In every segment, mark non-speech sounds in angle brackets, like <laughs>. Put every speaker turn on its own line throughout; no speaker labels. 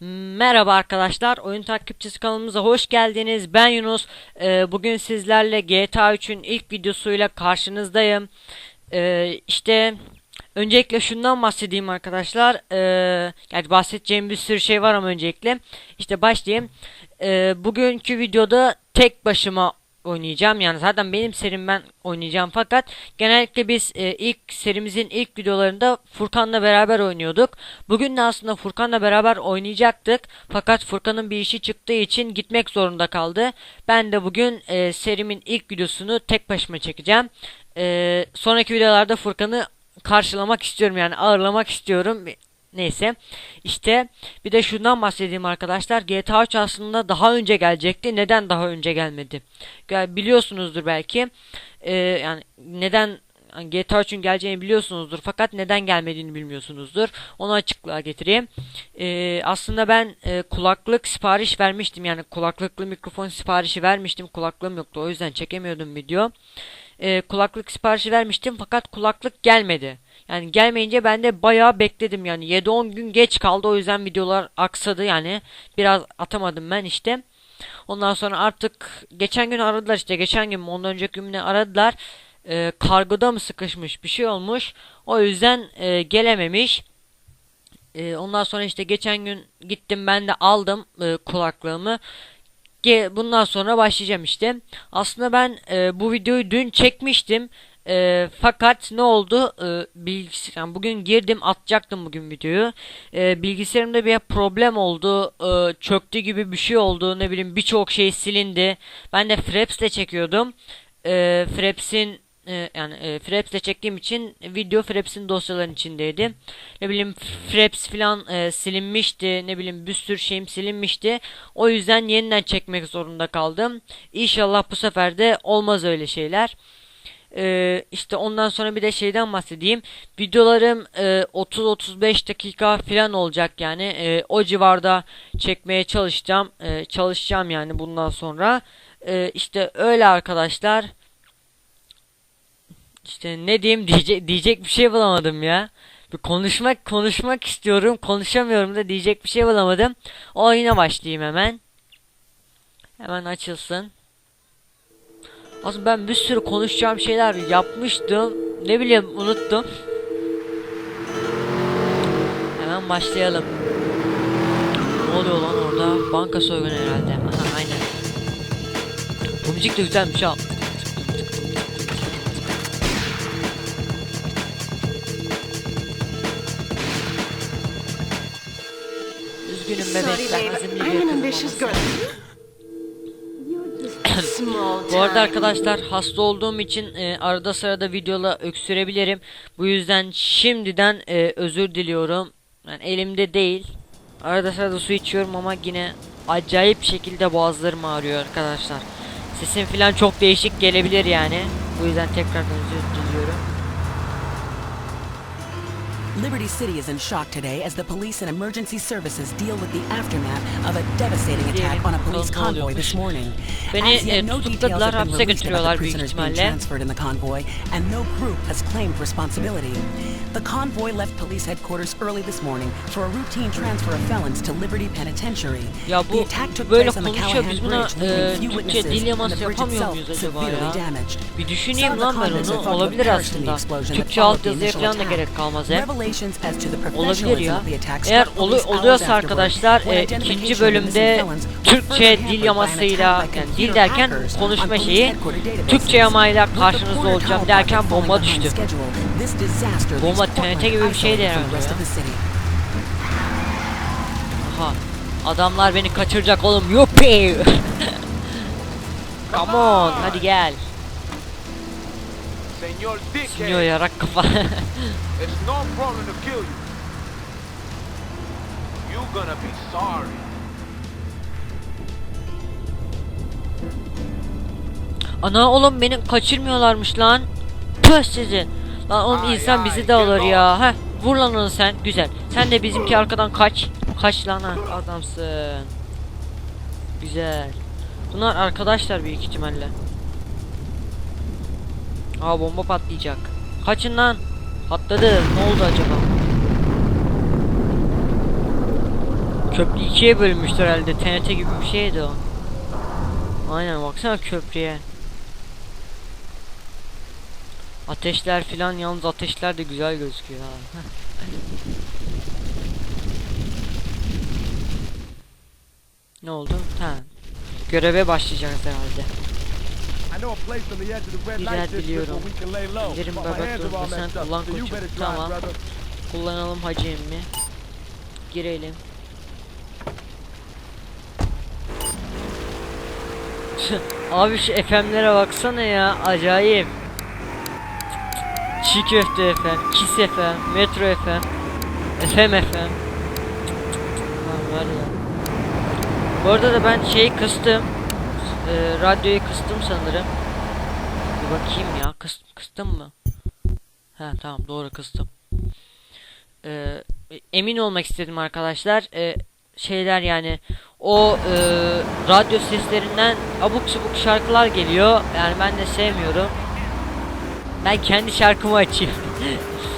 Merhaba arkadaşlar, oyun takipçisi kanalımıza hoş geldiniz. Ben Yunus. Ee, bugün sizlerle GTA 3'ün ilk videosuyla karşınızdayım. Ee, işte öncelikle şundan bahsedeyim arkadaşlar. Ee, gerçi bahsedeceğim bir sürü şey var ama öncelikle işte başlayayım. Ee, bugünkü videoda tek başıma oynayacağım. Yani zaten benim serim ben oynayacağım fakat genellikle biz e, ilk serimizin ilk videolarında Furkan'la beraber oynuyorduk. Bugün de aslında Furkan'la beraber oynayacaktık. Fakat Furkan'ın bir işi çıktığı için gitmek zorunda kaldı. Ben de bugün e, serimin ilk videosunu tek başıma çekeceğim. E, sonraki videolarda Furkan'ı karşılamak istiyorum yani ağırlamak istiyorum. Neyse. İşte bir de şundan bahsedeyim arkadaşlar. GTA 3 aslında daha önce gelecekti. Neden daha önce gelmedi? Gel- biliyorsunuzdur belki. Ee, yani neden GTA 3'ün geleceğini biliyorsunuzdur. Fakat neden gelmediğini bilmiyorsunuzdur. Onu açıklığa getireyim. Ee, aslında ben e, kulaklık sipariş vermiştim. Yani kulaklıklı mikrofon siparişi vermiştim. Kulaklığım yoktu. O yüzden çekemiyordum video Ee, kulaklık siparişi vermiştim fakat kulaklık gelmedi yani gelmeyince ben de bayağı bekledim yani 7-10 gün geç kaldı o yüzden videolar aksadı yani biraz atamadım ben işte. Ondan sonra artık geçen gün aradılar işte geçen gün ondan önceki gün aradılar. Ee, kargoda mı sıkışmış bir şey olmuş. O yüzden e, gelememiş. Ee, ondan sonra işte geçen gün gittim ben de aldım e, kulaklığımı. Ge- Bundan sonra başlayacağım işte. Aslında ben e, bu videoyu dün çekmiştim. E, fakat ne oldu? E, bilgis yani bugün girdim atacaktım bugün videoyu. E, bilgisayarımda bir problem oldu. E, çöktü gibi bir şey oldu. Ne bileyim birçok şey silindi. Ben de Fraps'le çekiyordum. E, Fraps'in e, yani e, Fraps'le çektiğim için video Fraps'in dosyaların içindeydi. Ne bileyim Fraps filan e, silinmişti. Ne bileyim bir sürü şeyim silinmişti. O yüzden yeniden çekmek zorunda kaldım. İnşallah bu sefer de olmaz öyle şeyler. Ee, işte ondan sonra bir de şeyden bahsedeyim. Videolarım e, 30-35 dakika falan olacak yani. E, o civarda çekmeye çalışacağım. E, çalışacağım yani bundan sonra. E, işte öyle arkadaşlar. İşte ne diyeyim diyecek, diyecek bir şey bulamadım ya. Bir konuşmak konuşmak istiyorum. Konuşamıyorum da diyecek bir şey bulamadım. Oyuna başlayayım hemen. Hemen açılsın. Aslında ben bir sürü konuşacağım şeyler yapmıştım. Ne bileyim unuttum. Hemen başlayalım. Ne oluyor lan orada? Banka soygunu herhalde. Aha aynen. Bu müzik de güzelmiş ha.
I'm an ambitious girl.
Bu arada arkadaşlar hasta olduğum için e, arada sırada videola öksürebilirim. Bu yüzden şimdiden e, özür diliyorum. Yani elimde değil. Arada sırada su içiyorum ama yine acayip şekilde boğazlarım ağrıyor arkadaşlar. Sesim falan çok değişik gelebilir yani. Bu yüzden tekrardan özür diliyorum.
Liberty City is in shock today as the police and emergency services deal with the aftermath of a devastating attack on a police convoy this morning.
Beni,
As yet,
e, tutukladılar, hapse götürüyorlar
the
büyük ihtimalle.
transferred in the convoy, and no group has claimed responsibility. The convoy left police headquarters early this morning for a routine transfer of felons to Liberty Penitentiary.
Ya
the
bu
attack took
böyle
the
konuşuyor, biz buna, e, Türkçe dil yaması
the
yapamıyor muyuz acaba ya? Bir düşüneyim lan
the
ben onu. Olabilir
the
aslında. Türkçe
the
altyazıya falan da gerek kalmaz hep. Olabilir ya. Eğer olu- oluyorsa arkadaşlar e, ikinci bölümde Türkçe dil yamasıyla yani dil derken konuşma şeyi. Türkçe yamayla karşınızda olacağım derken bomba düştü. Bomba TNT gibi bir şeydi herhalde ya. Aha. Adamlar beni kaçıracak oğlum. Yuppi. <laughs> Come on, hadi gel.
Dickhead,
yarak kafa. <laughs>
it's no problem to kill you. You gonna be sorry.
Ana oğlum beni kaçırmıyorlarmış lan. Tüh sizi. Lan oğlum
Ay,
insan
ay,
bizi de alır ya. Heh. Vur lan onu sen. Güzel. Sen de bizimki arkadan kaç. Kaç lan ha. Adamsın. Güzel. Bunlar arkadaşlar büyük ihtimalle. Aa bomba patlayacak. Kaçın lan. Patladı. Ne oldu acaba? Köprü ikiye bölünmüştür herhalde. TNT gibi bir şeydi o. Aynen baksana köprüye. Ateşler filan yalnız ateşler de güzel gözüküyor ha. <laughs> ne oldu? Ha. Göreve başlayacağız herhalde. Güzel biliyorum. sen
messed up,
kullan koçum. Tamam. Kullanalım hacı emmi. Girelim. <laughs> Abi şu FM'lere baksana ya acayip. Çiğ köfte FM, Kiss FM, Metro FM, FM FM. Lan var ya. Bu arada da ben şeyi kıstım. Ee, radyoyu kıstım sanırım. Bir bakayım ya. Kıs, kıstım mı? Ha tamam doğru kıstım. Ee, emin olmak istedim arkadaşlar. Ee, şeyler yani o e, radyo seslerinden abuk subuk şarkılar geliyor. Yani ben de sevmiyorum. Ben kendi şarkımı açayım. <laughs>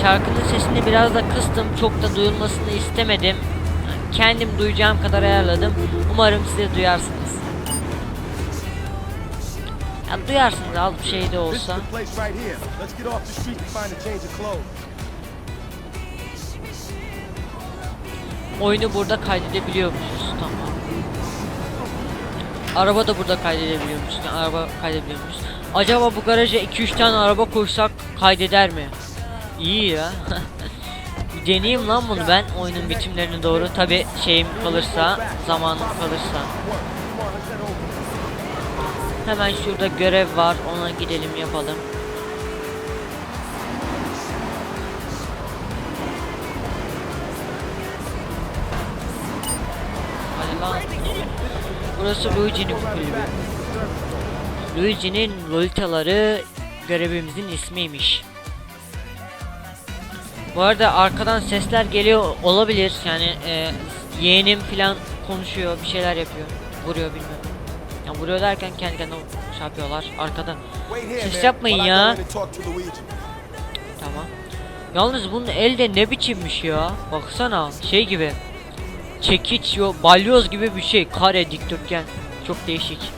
şarkının sesini biraz da kıstım. Çok da duyulmasını istemedim. Kendim duyacağım kadar ayarladım. Umarım siz de duyarsınız. Ya duyarsınız az bir şey de olsa. Oyunu burada kaydedebiliyormuşuz. Tamam. Araba da burada kaydedebiliyormuşuz. Yani araba kaydedebiliyormuşuz. Acaba bu garaja 2-3 tane araba koysak kaydeder mi? İyi ya. <laughs> Deneyeyim lan bunu ben oyunun bitimlerine doğru. Tabi şeyim kalırsa, zamanım kalırsa. Hemen şurada görev var. Ona gidelim yapalım. Hadi lan. Burası Luigi'nin kulübü. Luigi'nin lolitaları görevimizin ismiymiş. Bu arada arkadan sesler geliyor olabilir. Yani e, yeğenim falan konuşuyor, bir şeyler yapıyor. Vuruyor bilmiyorum. Ya vuruyor derken kendi kendine şey yapıyorlar arkada. Ses yapmayın ya. Tamam. Yalnız bunun elde ne biçimmiş ya? Baksana şey gibi. Çekiç yo balyoz gibi bir şey. Kare dikdörtgen. Çok değişik.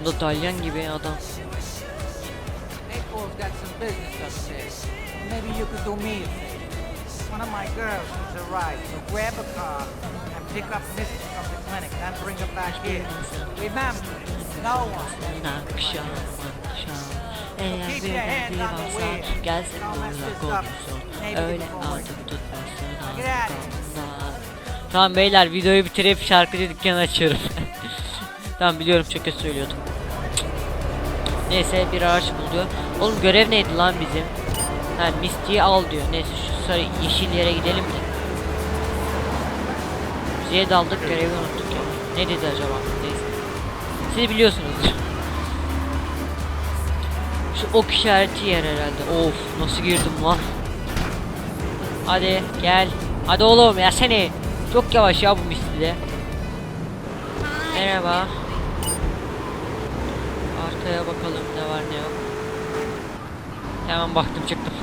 Bu da dalyan gibi adam.
Business upstairs. Maybe you could do me a favor. One of my girls needs a ride, so grab a car and pick up Mrs. from the clinic, then bring her back here. Remember, no one.
Tamam beyler videoyu bitirip şarkıcı dükkanı açıyorum <laughs> Tamam biliyorum çok kötü söylüyordum Neyse bir araç buluyor Oğlum görev neydi lan bizim Ha Misty'yi al diyor Neyse şu sarı yeşil yere gidelim de Müziğe daldık görevi unuttuk ya Ne dedi acaba Neyse Siz biliyorsunuz Şu ok işareti yer herhalde. Of nasıl girdim lan. Hadi gel. Hadi oğlum ya seni. Çok yavaş ya bu misli Merhaba. Arkaya bakalım ne var ne yok. Hemen baktım çıktım.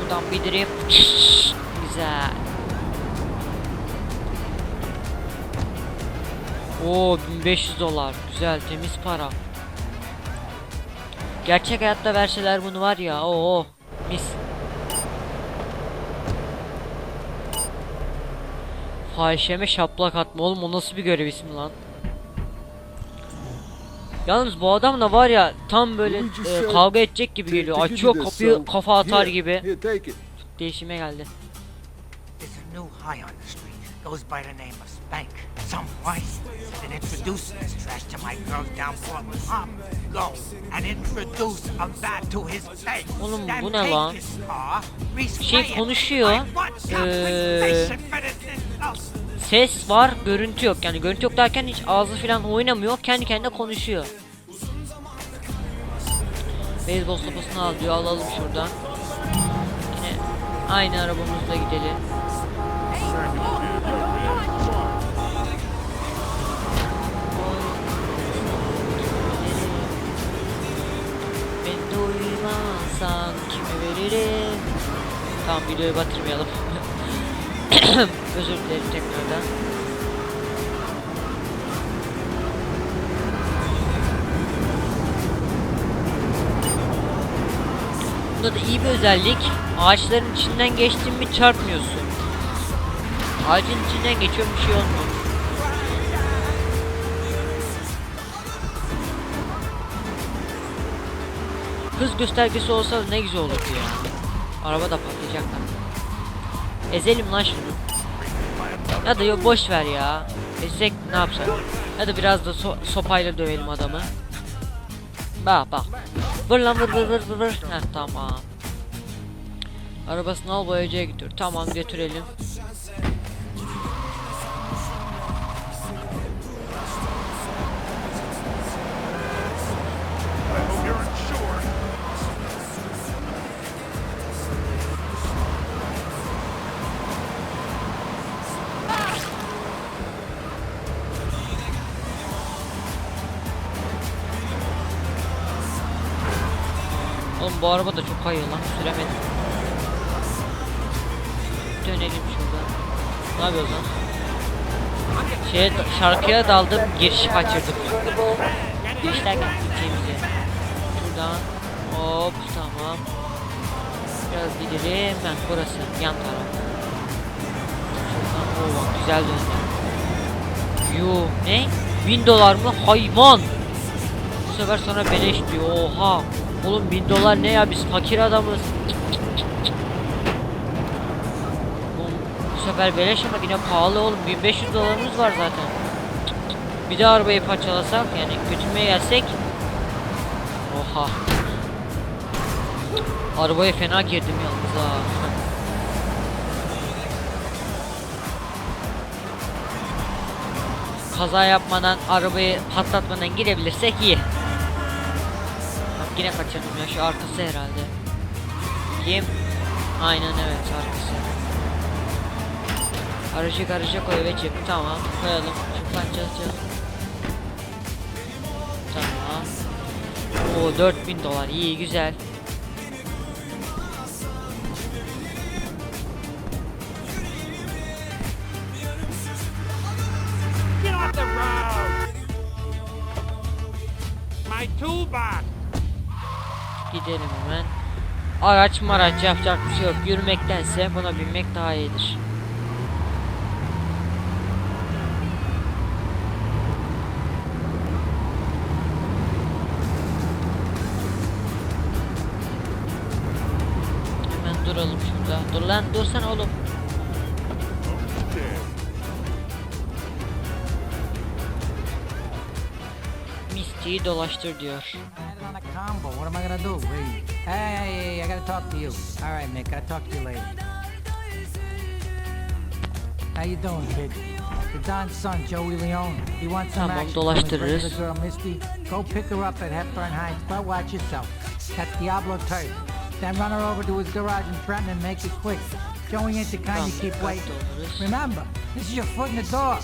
Şuradan bir drift. Güzel. Oo 1500 dolar. Güzel temiz para. Gerçek hayatta verseler bunu var ya. Oo mis. Fahişeme şaplak atma oğlum o nasıl bir görev ismi lan? Yalnız bu adam da var ya tam böyle e, kavga edecek gibi geliyor. Açıyor kapıyı kafa atar gibi. Değişime geldi.
There's a new high on the street. Goes by the name of Spank. Some white introduce this trash to my girls down Portland Hop. Go and introduce a bat to his face.
Oğlum, bu ne lan? şey konuşuyor. Ee, Ses var, görüntü yok. Yani görüntü yok derken hiç ağzı falan oynamıyor. Kendi kendine konuşuyor. Beyzbol sopasını al diyor. Alalım şuradan. Aynı arabamızla gidelim. Ben duymazsan kime veririm? Tamam videoyu batırmayalım. <coughs> Özür dilerim tekrardan. Bunda da iyi bir özellik. Ağaçların içinden geçtin mi çarpmıyorsun. Ağacın içinden geçiyor bir şey olmuyor. Hız göstergesi olsa ne güzel olurdu ya. Araba da patlayacak lan. Ezelim lan şunu. Ya da yok boş ver ya. Ezsek ne yapsak? Ya da biraz da so- sopayla dövelim adamı. Bak bak. Vur lan vur vur vur vur. Heh tamam. Arabasını al boyacıya götür. Tamam götürelim. Bu araba da çok kayıyor lan süremedim. Dönelim şuradan. Ne yapıyoruz lan? Şarkıya daldım girişi kaçırdım. Giriş derken gideceğimizi. Şuradan hop tamam. Biraz gidelim. Ben burası yan taraf. Şuradan o bak güzel döndü. Yo ne? 1000 dolar mı? Hayvan. Bu sefer sana beleş diyor. Oha. Oğlum 1000 dolar ne ya biz fakir adamız. Oğlum, bu sefer beleş ama yine pahalı oğlum 1500 dolarımız var zaten. Bir de arabayı parçalasak yani götürmeye gelsek. Oha. Arabaya fena girdim yalnız ha. Kaza yapmadan arabayı patlatmadan girebilirsek iyi. Yine kaçırdım ya şu arkası herhalde. Kim? Aynen evet arkası. Aracı garaja koy ve cep. Tamam koyalım. Çıklanacağız canım. Tamam. Oo 4000 dolar iyi güzel. Gidelim hemen. Araç maraç yapacak bir şey yok. Yürümektense buna binmek daha iyidir. Hemen duralım şurada. Dur lan dursana oğlum. Misty'yi dolaştır diyor.
Landed on a combo. What am I gonna do? Hey, hey, I gotta talk to you. All right, Mick, I'll talk to you later. How you doing, kid? The Don's son, Joey Leone. He wants some
Tamam,
action
dolaştırırız.
regular girl, Misty. Go pick her up at Hepburn Heights, but watch yourself. That's Diablo turf. Then run her over to his garage and threaten and make it quick. Joey ain't the kind
Tamam,
you keep waiting. Remember, this is your foot in the door.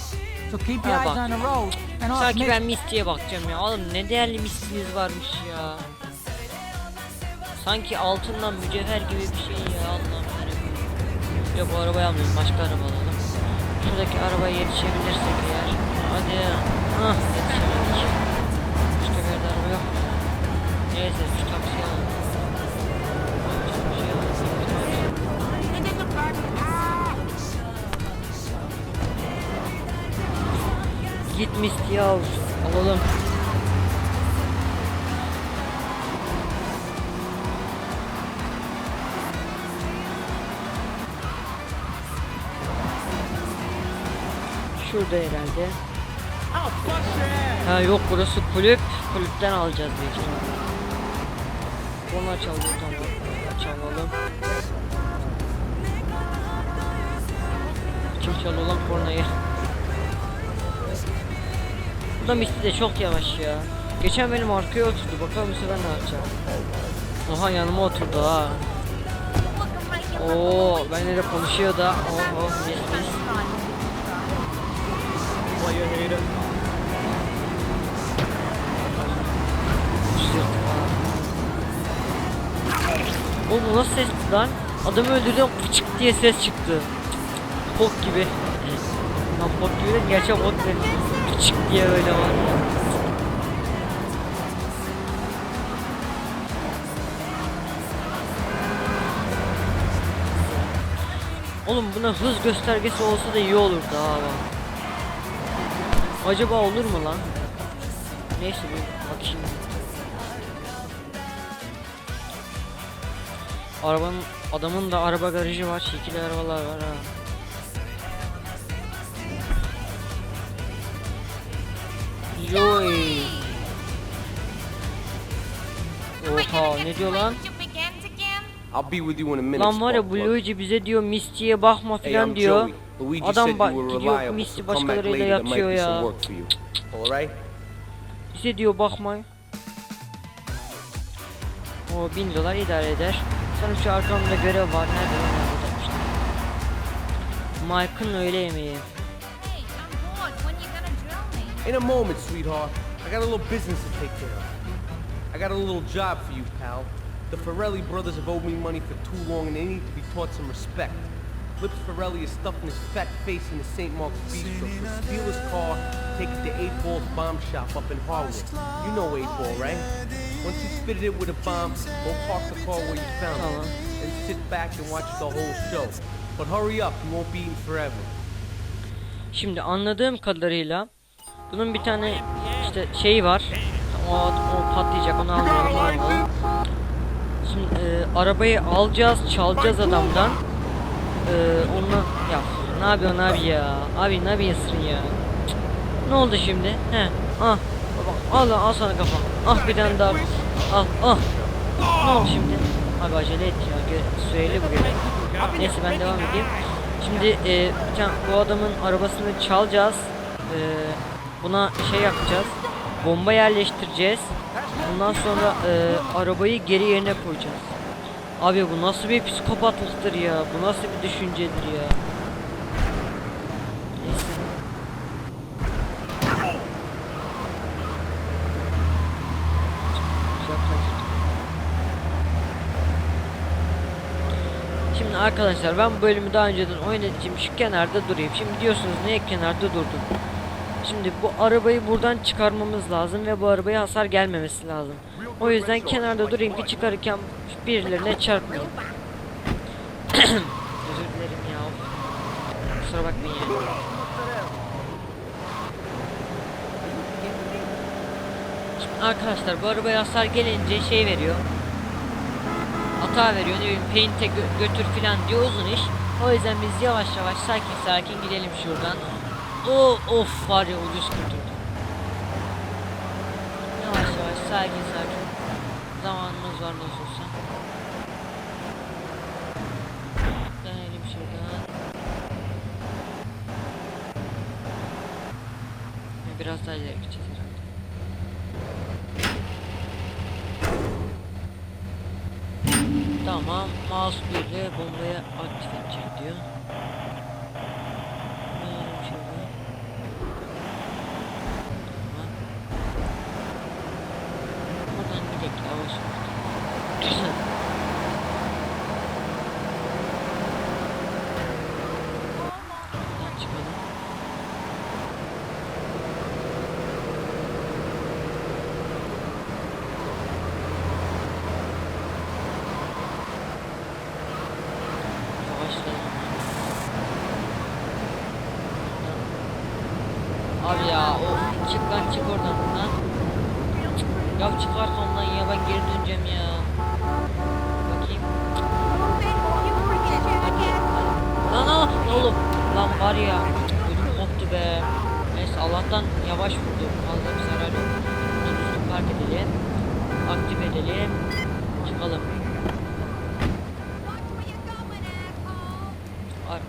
So keep your eyes on the road and
Sanki ben Misty'ye bakacağım ya. Oğlum ne değerli Misty'niz varmış ya. Sanki altından mücevher gibi bir şey ya Allah'ım. Yok bu arabayı almıyorum başka araba alalım. Şuradaki arabaya yetişebilirsek eğer. Hadi. Hah yetişemedik. Başka bir yerde araba yok. Neyse şu taksiyi alalım. Şu taksiyi alalım. Şurada herhalde. Ha yok burası kulüp. Kulüpten alacağız büyük ihtimalle. Korna çalıyor tamam. Çalalım. Kim çalıyor lan kornayı? Bu da Misty de çok yavaş ya. Geçen benim arkaya oturdu. Bakalım bu sefer ne yapacak. Oha yanıma oturdu ha. Oo, benimle konuşuyor da. Oh oh mis mis.
Hater.
Oğlum nasıl ses lan? Adamı öldürdüm fıçık diye ses çıktı. Bok gibi. Lan bok gibi de gerçek bok değil. Fıçık diye öyle var. Oğlum buna hız göstergesi olsa da iyi olurdu ha. Acaba olur mu lan? Neyse bir bakayım. Arabanın adamın da araba garajı var. Şekilli arabalar var ha. Joy. Oha ne diyor lan?
I'll be with you in a minute.
Lan var ya
Sparkplug.
Luigi bize diyor Misty'ye bakma
Hey,
filan
I'm
diyor.
Luigi
Adam
were
gidiyor Misty başkalarıyla yatıyor ya.
work for you. All right?
Bize diyor bakma. O bin dolar idare eder. Sanırım şu arkamda görev var. Nerede lan? Ha, burada işte. Mike'ın öğle yemeği.
Hey?
In a moment, sweetheart. I got a little business to take care of. I got a little job for you, pal. The Ferrelli brothers have owed me money for too long and they need to be taught some respect. Lips Ferrelli is stuffing his fat face in the St. Mark's Bistro. Steal his car, take it to 8 Ball's bomb shop up in Harwood. You know 8 Ball, right? Once he's fitted it with a bomb, go park the car where you found it. Uh-huh. And sit back and watch the whole show. But hurry up, you won't be eating forever.
Şimdi anladığım kadarıyla bunun bir tane işte şeyi var. O, o patlayacak onu almayalım. Şimdi e, arabayı alacağız, çalacağız adamdan. E, onunla ya ne yapıyorsun abi ya? Abi ne yapıyorsun ya? Cık. Ne oldu şimdi? He. Ah. Baba, al al sana kafa. Ah bir tane daha. Al. Ah. Ne oldu şimdi? Abi acele et ya. Süreli bu görev. Neyse ben devam edeyim. Şimdi e, bu adamın arabasını çalacağız. E, buna şey yapacağız. Bomba yerleştireceğiz. Ondan sonra e, arabayı geri yerine koyacağız. Abi bu nasıl bir psikopatlıktır ya? Bu nasıl bir düşüncedir ya? Şimdi arkadaşlar ben bu bölümü daha önceden oynadığım şu kenarda durayım. Şimdi diyorsunuz niye kenarda durdum? Şimdi bu arabayı buradan çıkarmamız lazım ve bu arabaya hasar gelmemesi lazım. O yüzden kenarda durayım ki çıkarırken birilerine çarpmayayım. <clears throat> Özür dilerim ya. Kusura bakmayın ya. Şimdi arkadaşlar bu arabaya hasar gelince şey veriyor. Hata veriyor ne bileyim paint'e gö- götür filan diyor uzun iş. O yüzden biz yavaş yavaş sakin sakin gidelim şuradan. O of var ya ucuz kurtuldum. Yavaş yavaş sakin sakin. Zamanımız var nasıl olsa. Dönelim şuradan. Biraz daha ileri gideceğiz. Tamam, mouse ile bombayı aktif edecek diyor. Dönelim şuradan. Tamam. Buradan gidelim yavaş yavaş. Buradan çıkalım. Yavaşlayalım. Abi ya of çık lan çık oradan lan. Ya çık arkamdan ya ben geri döneceğim ya. Bakayım. Hadi. Lan lan lan oğlum. Lan var ya. Ödüm koptu be. Neyse Allah'tan yavaş vurdu. Fazla bir zarar yok. Bunu düzgün park edelim. Aktif edelim. Çıkalım.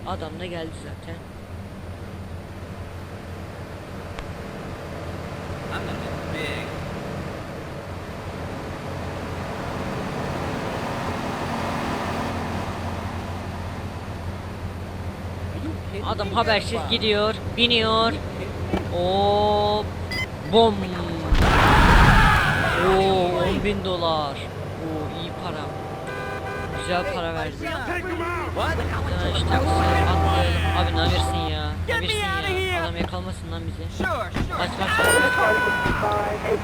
Adam da geldi zaten. Adam habersiz gidiyor, biniyor. O bom. Oo 10 bin dolar. Oo iyi para. Güzel para verdi. İşte taksiye. Abi ne versin ya? Ne ya? Adam yakalamasın lan bizi. Kaç kaç.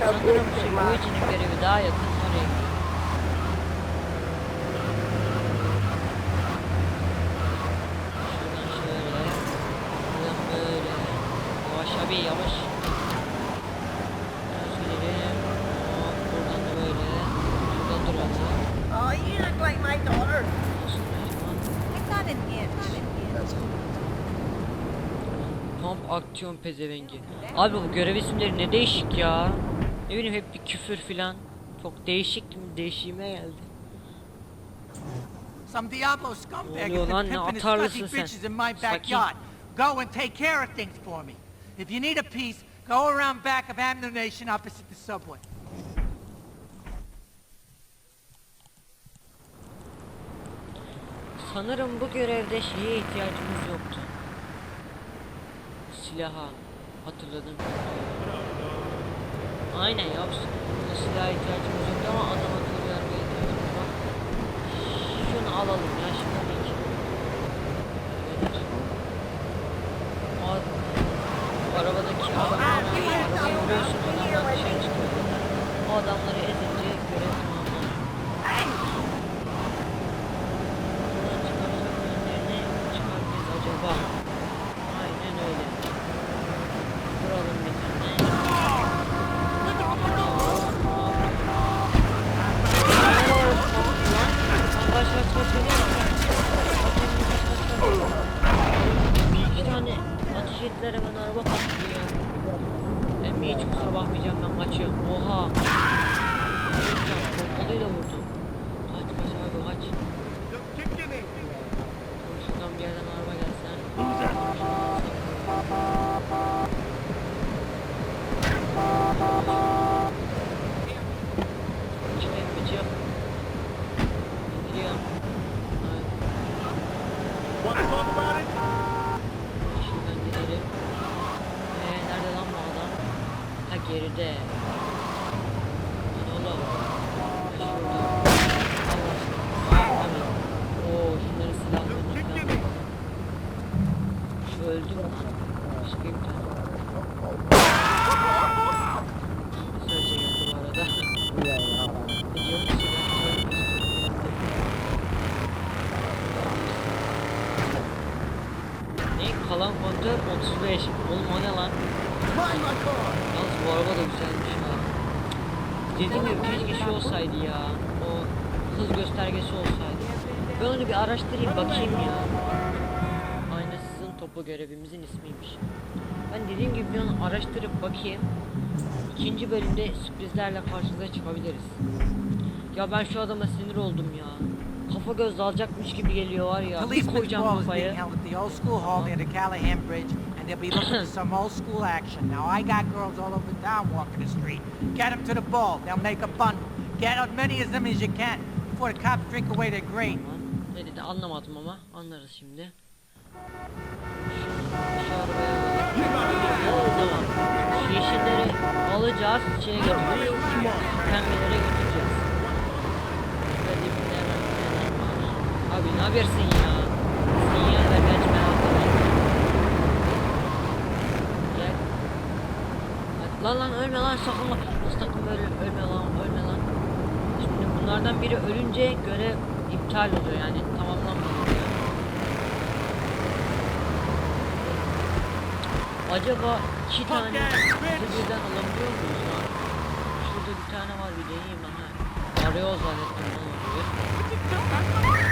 Sanırım şey, bu içinin görevi daha yakın oraya. gidiyor. Şuradan şöyle. Buradan böyle. Yavaş abi yavaş. Biraz gidelim. Hop, Buradan da böyle. Şuradan duralım.
Oh, you look like my daughter.
Olsun be, tamam.
It's not an inch. Not an inch.
Aksiyon pezevengi. Abi bu görev isimleri ne değişik ya. Ne bileyim hep bir küfür filan. Çok değişik değişime geldi.
Some Diablo scumbag
lan?
been pimping his bitches in my backyard. Go and take care of things for me. If you need a piece, go around back of ammunition opposite the subway.
Sanırım bu görevde şeye ihtiyacımız yoktu. Silaha. Hatırladım. Aynen ya. Silaha ihtiyacımız yoktu ama adam akıllı vermeye ihtiyacımız var. Şunu alalım ya şimdilik. Evet. O arabadaki adamları vuruyorsun adamlar dışarı çıkıyor. O adamları ezince görev tamamlanıyor. Buradan çıkarsak önlerine çıkar mıyız acaba? Aynen öyle. Vuralım bir tane. Kaç kaç kaç İki tane ateş ettiler hemen araba patladı ya. Emmi hiç kusura bakmayacağım ben kaçıyorum. Oha. Pompalıyla vurdum. Kaç kaç abi kaç. Şuradan bir yerden araba gelsen. Çıkayım bıçak. Gidiyorum. Evet. Şuradan gidelim. Eee nerede lan bu adam? Ha geride. Lan oğlum. Ha şurada. Allah aşkına. Aa, abi. Oo şunları silahlarını falan. Şu öldü mü lan? Başka bir tane. Mesaj geldi bu arada. Gidiyor musun? Kalan kontör 35. Oğlum o ne lan? Yalnız bu araba da güzelmiş ha. Dediğim gibi keşke şey olsaydı ya. O hız göstergesi olsaydı. Ben onu bir araştırayım bakayım ya. Aynasızın topu görevimizin ismiymiş. Ben dediğim gibi bir onu araştırıp bakayım. İkinci bölümde sürprizlerle karşınıza çıkabiliriz. Ya ben şu adama sinir oldum ya. Kafa göz dalacakmış gibi geliyor var ya. Bir
Policeman's
koyacağım kafayı.
being held at the old school hall near the Callahan Bridge, and they'll be looking for some old school action. Now, I got girls all over town walking the street. Get them to the ball. They'll make a bundle. Get as many of them as you can before the cops drink away their grain.
Tamam. Ne dedi anlamadım ama anlarız şimdi. Şu, arabaya yeşilleri alacağız, şeye götüreceğiz. Pembelere götüreceğiz. Şurada dibinde hemen bir tane var. Abi ne yapıyorsun ya? Sinyal ver kaçma. Gel. Hadi Lan lan ölme lan sakın lan. Sakın böyle ölme lan ölme lan. Şimdi bunlardan biri ölünce görev iptal oluyor yani tamamlanmıyor. Acaba iki tane birden alabiliyor muyuz lan? Şurada bir tane var bir deneyeyim ben ha. Arıyor zannettim lan orayı.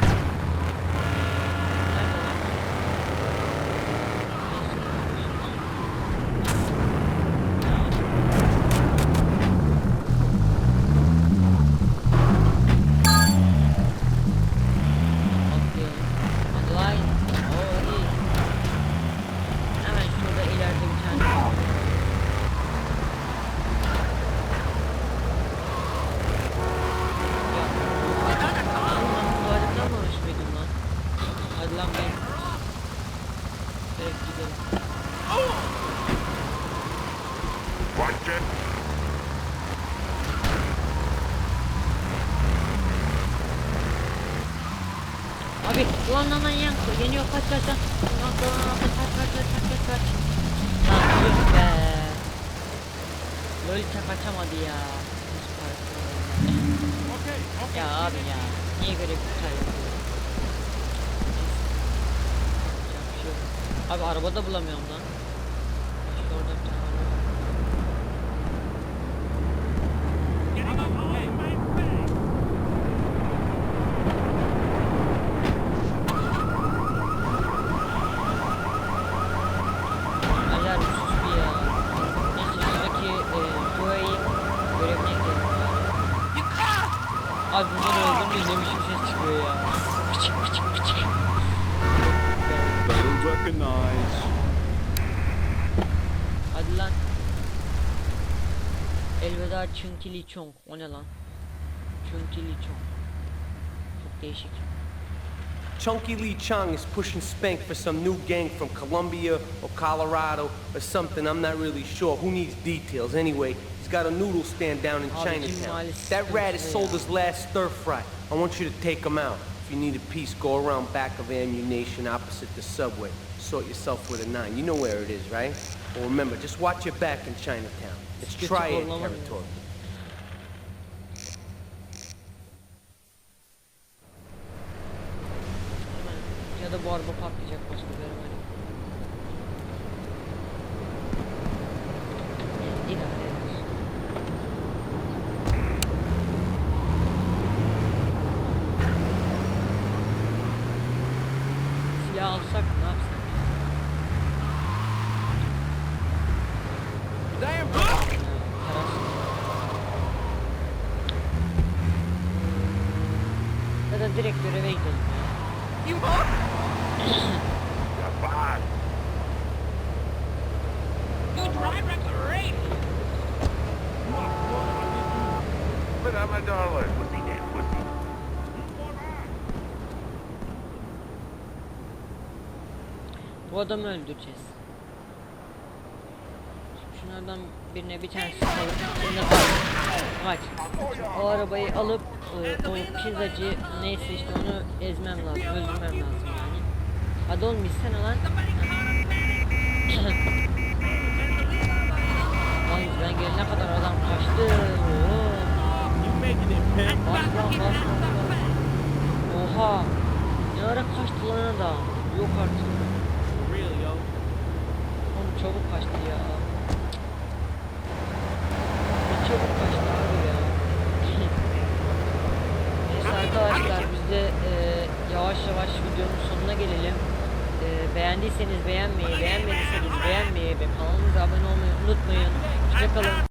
Abi ulan lan lan yan geliyor kaç kaç kaç lan, kaç kaç kaç kaç kaç. Lan yuh be. Lolita kaçamadı ya. Ya abi ya niye böyle bir şey yok. Abi arabada bulamıyorum lan Çınkili Çong. O ne lan? Çınkili Çong. Çok değişik.
Chunky Lee Chung is pushing Spank for some new gang from Colombia or Colorado or something. I'm not really sure. Who needs details anyway? He's got a noodle stand down in Chinatown. That rat has sold his last stir fry. I want you to take him out. If you need a piece, go around back of ammunition opposite the subway. Sort yourself with a nine. You know where it is, right? Well, remember, just watch your back in Chinatown. It's triad territory.
Ya da bu araba patlayacak başka bir araba. yok. Evet, idare eder. Silah alsak ne yapsak?
Damn!
Kararsız. Ya da direkt göreve gidelim ya.
You drive like a race.
But I'm a darling.
Bu adamı öldüreceğiz. Şunlardan birine bir tanesi alıp birine kaç. O arabayı alıp e, o pizzacı neyse işte onu ezmem lazım, öldürmem lazım yani. Hadi oğlum gitsene lan. <laughs> Yalnız ben gelene kadar adam kaçtı. Oo. Bas lan bas bas. Oha. Ne ara kaçtı lan adam. Yok artık. Çabuk kaçtı ya. Ne çabuk kaçtı abi ya. Neyse arkadaşlar biz de e, yavaş yavaş videonun sonuna gelelim. E, beğendiyseniz beğenmeyi, beğenmediyseniz beğenmeyi ve kanalımıza abone olmayı unutmayın. Hoşçakalın.